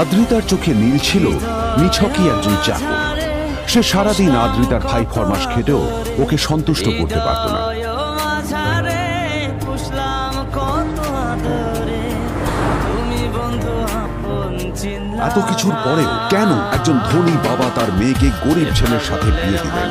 আদ্রিতার চোখে নীল ছিল নিছকই একজন চাকর। সে সারাদিন আদ্রিতার খাই ফরমাস খেটেও ওকে সন্তুষ্ট করতে পারত না। এত কিছুর পরেও কেন একজন ধনী বাবা তার মেয়েকে গরিব ছেলের সাথে বিয়ে দিলেন?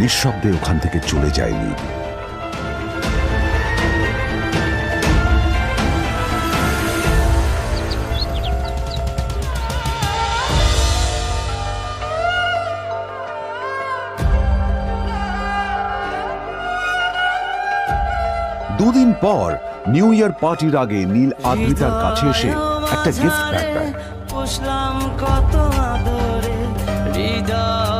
নিঃশব্দে ওখান থেকে চলে যায়নি। দুদিন পর নিউ ইয়ার পার্টির আগে নীল আদ্রিতার কাছে এসে একটা গিফট ব্যাগ কত আদরে। হৃদয়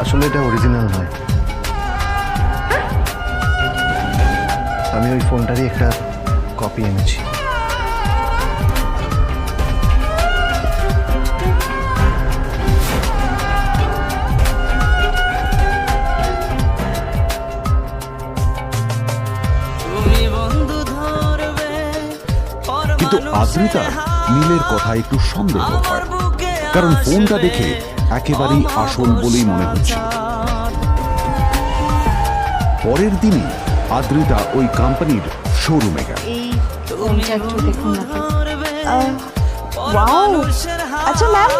আসলে এটা অরিজিনাল নয়। আমি ওই ফোনটারই একটা কপি এনেছি। কিন্তু আদ্রিতা নীলের কথা একটু সন্দেহ হয়। কারণ ফোনটা দেখে একেবারেই আসল বলেই মনে হচ্ছে। পরের দিনই আদ্রিতা ওই কোম্পানির শোরুমে গেল। আচ্ছা ম্যাম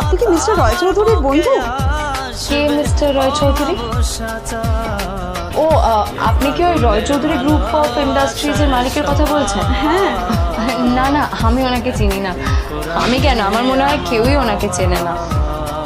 আপনি কি মিস্টার রয় চৌধুরীর বন্ধু? কে মিস্টার রয় চৌধুরী? ও আপনি কি ওই রয় চৌধুরী গ্রুপ অফ ইন্ডাস্ট্রিজের মালিকের কথা বলছেন? হ্যাঁ। না না আমি ওনাকে চিনি না। আমি কেন? আমার মনে হয় কেউই ওনাকে চেনে না।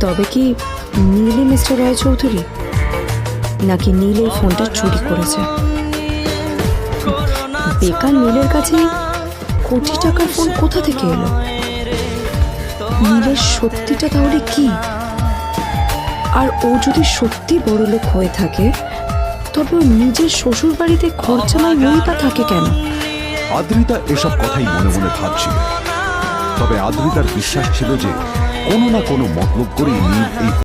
তবে কি নীলই মিস্টার রয় চৌধুরী নাকি নীল এই ফোনটা চুরি করেছে? বেকার নীলের কাছে কোটি টাকার ফোন কোথা থেকে এলো? নীলের সত্যিটা তাহলে কি? আর ও যদি সত্যি বড় লোক হয়ে থাকে, তবে ও নিজের শ্বশুর বাড়িতে খরচামায় নেই বা থাকে কেন? আদ্রিতা এসব কথাই মনে মনে ভাবছিল। তবে আদ্রিতার বিশ্বাস ছিল যে কোনো না কোনো মতলব করেই নীল এই